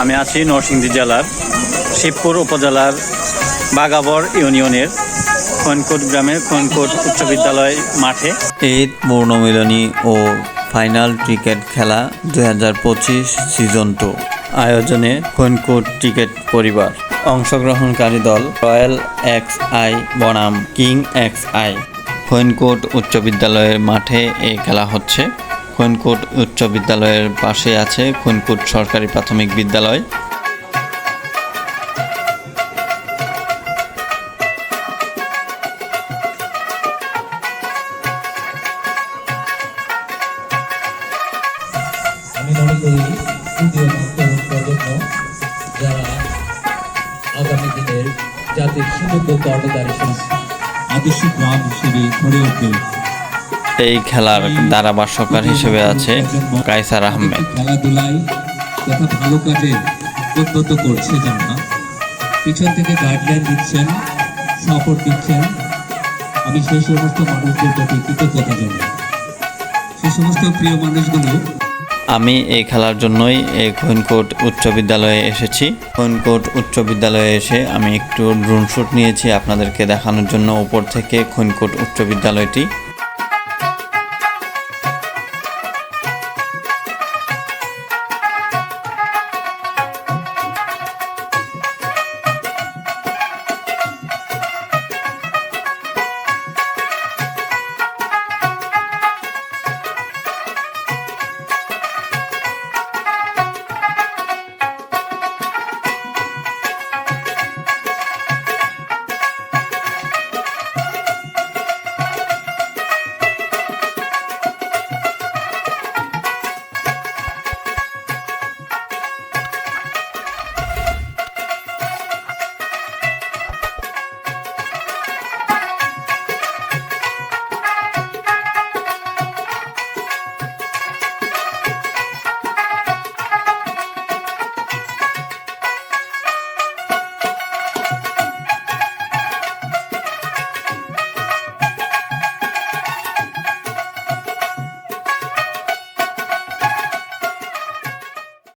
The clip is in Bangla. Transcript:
আমি আছি নরসিংদী জেলার শিবপুর উপজেলার বাগাবর ইউনিয়নের খনকোট গ্রামের খনকোট উচ্চ বিদ্যালয় মাঠে। ঈদ, পূর্ণমিলনী ও ফাইনাল ক্রিকেট খেলা দুই হাজার পঁচিশ সিজন টু। আয়োজনে খনকুট ক্রিকেট পরিবার। অংশগ্রহণকারী দল রয়্যাল এক্স আই বনাম, কিং এক্স আই। খৈনকোট উচ্চ বিদ্যালয়ের মাঠে এই খেলা হচ্ছে। খৈনকোট উচ্চ বিদ্যালয়ের পাশে আছে খৈনকোট সরকারি প্রাথমিক বিদ্যালয়। আমি মনে করি তৃতীয় প্রজন্ম যারা আগামী দিনের জাতির সুযোগ্য কর্মকারী আদর্শ গ্রাম হিসেবে গড়ে উঠবে। এই খেলার ধারাভাষ্যকার হিসেবে আছে কাইসার আহমেদ। খেলাধুলায় তথা ভালো কাজে উদ্যত করছে যারা পিছন থেকে গাইডলাইন দিচ্ছেন সাপোর্ট দিচ্ছেন। আমি সেই সমস্ত মানুষদের প্রতি কৃতজ্ঞতা জানাই। সেই সমস্ত প্রিয় মানুষগুলো আমি এই খেলার জন্যই এই খৈনকোট উচ্চ বিদ্যালয়ে এসেছি। খৈনকোট উচ্চ বিদ্যালয়ে এসে আমি একটু ড্রোন শ্যুট নিয়েছি আপনাদেরকে দেখানোর জন্য। উপর থেকে খৈনকোট উচ্চ বিদ্যালয়টি